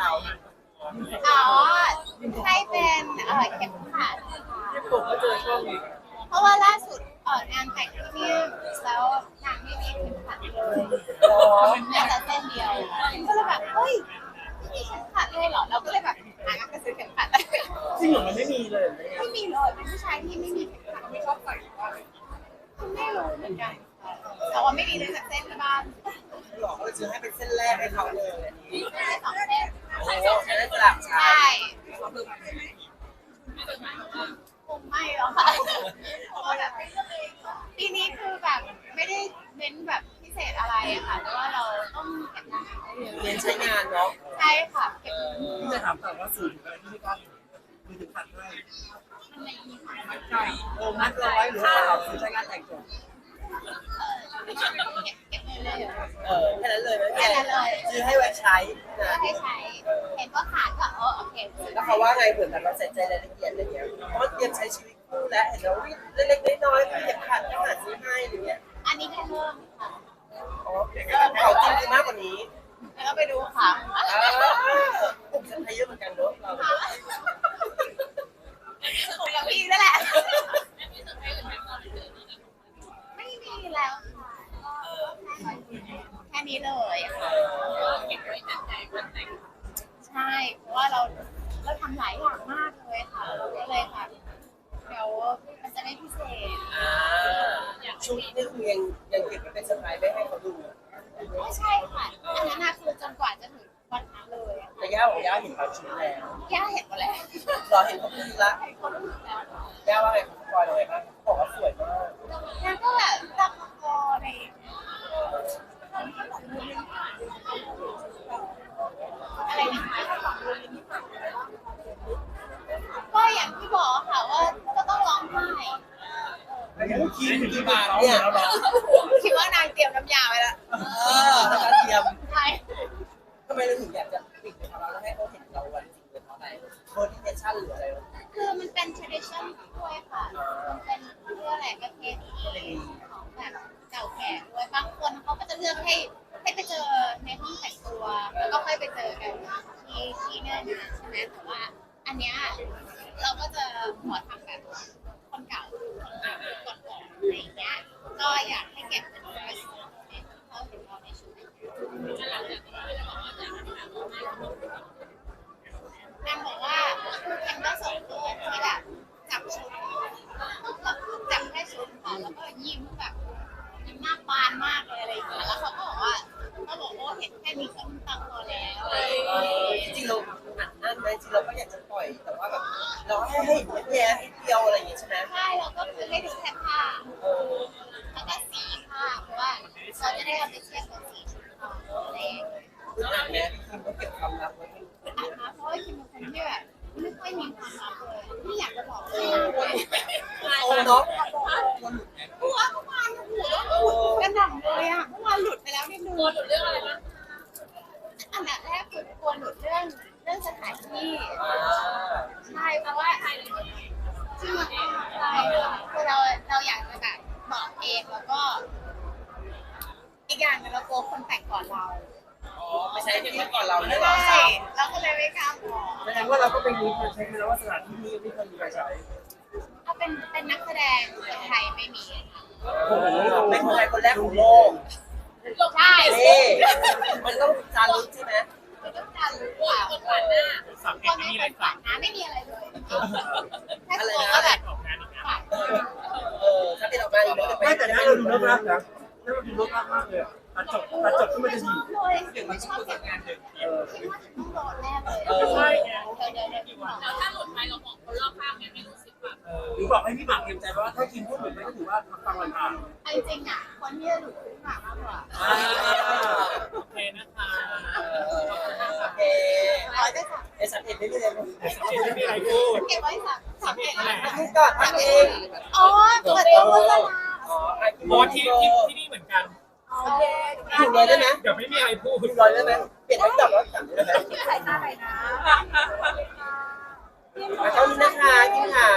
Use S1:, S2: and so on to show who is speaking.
S1: เขา
S2: อ๋อให้เป็นเอ่อเข็มขัด
S1: ที่ผมก็เจอช่วงนี้
S2: เพราะว่าล่าสุดเอ่องานแต่งที่เนี่ยแล้วนางไม่มีเข็มขัดเลยแม้แต่เส้นเดียวก็เลยแบบเฮ้ยไม่มีเข็มขัดเลยเหรอเราก็เลยแบบหางั้นไปซื้อเข็มขัด
S1: จริงเหรอมันไม่มีเลย
S2: ไม่มีเลยเป็นผู้ชายที่ไม่มีเข็มขัดไม่ชอบใส่ไม่รู้เหมือนกันแต่ว่าไม่มีเลยสักเส้นที่บ้าน
S1: หลอกก็เลยซื้อให้เป็นเส้นแรกให้เขาเลยอันนี้
S2: ได้สองเส้น
S1: โอ้โหใช้ได้สลับ
S2: ใช่
S1: ชาย
S2: คงไม่หรอกค่ะเพราะว่าแบบปีนี้คือแบบไม่ได้เน้นแบบพิเศษอะไรอะค่ะแต่ว่าเราต้องเก็บงานให้เยอะ
S1: เรียนใช้งานเนาะ
S2: ใช่ค่ะเก็บ
S1: พี่จะถามแต่ว่าสื่ออะไรที่ไม่กล้าคือถึงขัดให้
S2: มันในอีกค่ะ
S1: มัดใจโอ้มัดร้อยหรือว่าเราซื้อใช้งานแต่งตัว
S2: เก็บเก็บเงินเลยเหรอ
S1: เออแค่นั้นเลยนะ
S2: แค่นั้นเลย
S1: ซื้อให้ไว้ใช้
S2: เพื่อ
S1: นะ
S2: ให้ใช้เห็นว่าขาดก็เออโอเค
S1: แล้วเขาว่าไงเผื่อแบบเราใส่ใจรายละเอียดอะไรเงี้ยเพราะว่าเตรียมใช้ชีวิตคู่แล้วเห็นแล้ววิ่งเล็กๆน้อยๆคืออยากขาดก็หาซื้อให้อะไรเงี้ย
S2: อันนี้แค่เริ่มค่ะ
S1: อ๋อเขาจริงคือมากกว่านี้
S2: แล้วก็ไปดูค่ะ
S1: อ่าผมฉันให้เยอะเหมือนกันเนอะเรา
S2: ผมกับพี่นั่นแหละไม่มีแล้วค่ะแค่นี้เลยค่ะใช่ เพราะ ว่าเราเราทำหลายอย่างมากเลยค่ะ เราก็เลยค่ะเดี๋ยวมันจะไม่พิเศษ
S1: อ่าชุดนี่คือยังยังเก็บไว้เป็นสไพรส์ไม่ให้เขาดู
S2: ไม่ใช่ค่ะ อันนั้นน่ะคือจนกว่าจะถึงวันนั้นเลยอะ
S1: แต่ย่าของย่าเห็นเขาชุดแล้ว
S2: ย่าเห็นหมดแล้ว
S1: เราเห็นเขาพูดละ
S2: เขารู้แล้ว
S1: ย่าว่าไงเขาปล่อยเลยครับบอกว่าสวยมาก
S2: นางก็แบบจับคออะไรอะไรนะคะก็อย่างที่บอกค่ะว่าก็ต้องร้องไห้
S1: คิดที่มาเนี่ย
S2: คิดว่านางเตรียมน้ำยาไว้แล้ว
S1: เออแล้วก็เตรียม
S2: ใช่
S1: ทำไมเราถึงอยากจะปิดของเราแล้วให้เขาเห็นเราวันจริงเลยเพราะอะไรโคดิเนชั่นหรืออะไรวะ
S2: คือมันเป็น tradition ด้วยค่ะ มันเป็นเรื่องอะไรประเพณีของแบบเก่าแก่ด้วยบางคนเขาก็จะเลือกให้ให้ไปเจอในห้องแต่งตัว แล้วก็ค่อยไปเจอกันที่ที่เนื่องานใช่ไหมแต่ว่า อันเนี้ยเราก็จะขอทำแบบคนเก่าคนเก่าก่อนๆอะไรอย่างเงี้ย ก็อยากให้เก็บเป็น first ให้เขาเห็นเราในชุดนางบอกว่าเห็นว่าสองตัวที่แบบจับชุดจับแค่ชุดค่ะแล้วก็ยิ้มแบบยิ้มหน้าบานมากเลยอะไรอย่างเงี้ยแล้วเขาก็บอกว่า เขาบอกว่าเห็นแค่นี้ก็ตังพอแล้ว
S1: เออจริงๆเราอัดนั่นไหมจริงๆเราก็อยากจะปล่อยแต่ว่าแบบเราให้ให้เห็นแย่ให้เดียวอะไรอย่างเงี้ยใช่ไหม
S2: ใช่เราก็คือให้ดูแค่ผ้า
S1: เออ
S2: แล้วก็สีผ้าเพราะว่าเราจะได้เอาไปเทียบกับสีชุดเขาอะไรอย่างเงี้ย
S1: คืออ่านแม่พี่คิมก็เก็บความลับไว้ให้
S2: อะนะเพราะว่าคิมเป็นคนที่แบบไม่ค่อยมีความลับเลยไม่อยากจะบอกเลยเลย
S1: โอ้เนาะ
S2: ที่
S1: อ่า
S2: ใช่เพราะว่าจริงเหรอใช่คือเราเราอยากจะแบบบอกเองแล้วก็ อีกอย่างหนึงเรากลัวคนแต่งก่อนเรา
S1: อ๋อไม่ใช่ที่ก่อนเราเนี่ยเหรอ
S2: ใช่เราก็เลยไม่กล้าบอก
S1: แสดงว่าเราก็เป็นรู้คนเช็คไปแล้วว่าสถานที่นี้ไม่เคยมีใครใช้
S2: ถ้าเป็นเป็นนักแสดงคนไทยไม่มีค่ะ
S1: โอ้โหเป็นคนไทยคนแรกของโลก
S2: ใช่
S1: นี่มันต้องจารึกใช่ไหม
S2: มันต้องการหรู้ว่าคนผ่านหน้าคนไม่คนผ่านหน้าไม่มีอะไรเลยแค่ตัวก็แบบผ่าน
S1: เออถ้าเป็นออกมาอีกแล้ว
S3: ไม่แต่หน้าเราดูเลิศมากนะหน้าเราดูเลิศมากมากเลยอะตัดจบตัดจบขึ้นมาจะดี
S2: เลยไม่ชอบเก็บงานเด็กคิดว่าจะต้องโดนแน่เลยใช่เดี๋ยวเดี๋ยวเดี๋ยว
S4: แล้วถ้าหลุดไปเราบอกคนรอบข้างเนี่ยไม่รู้สึกแบบ
S3: หรือบอกให้พี่หมากเตรียมใจว่าถ้ากินพูดเหมือนไม่ก็ถือว่าฟังวันผ่าน
S2: เอาจริงอะคนที่จะหลุดขึ้นมากมากกว่า
S4: โอเคนะคะ
S2: ได้ค่ะ
S1: ไอ้สัตว์เห็นไม่มีเลย
S3: ไม่มีอะไรพูด
S2: เก็บไว้สามสามเอ็ด
S1: มึงก่อนพักเอง
S2: อ๋อเปิดตัวโฆษณา
S1: อ๋อไอ้
S4: โบที่ที่ที่นี่เหมือนกัน
S2: โอเค
S1: ถูกเลยได้ไหม
S4: เดี๋ยวไม่มีอะไรพูด
S1: ถูกเลยได้ไหมเปลี่ยนให้จับแล้วจับได้ไหม
S2: สายตาไหนนะ
S1: ขอโทษนะคะกินหา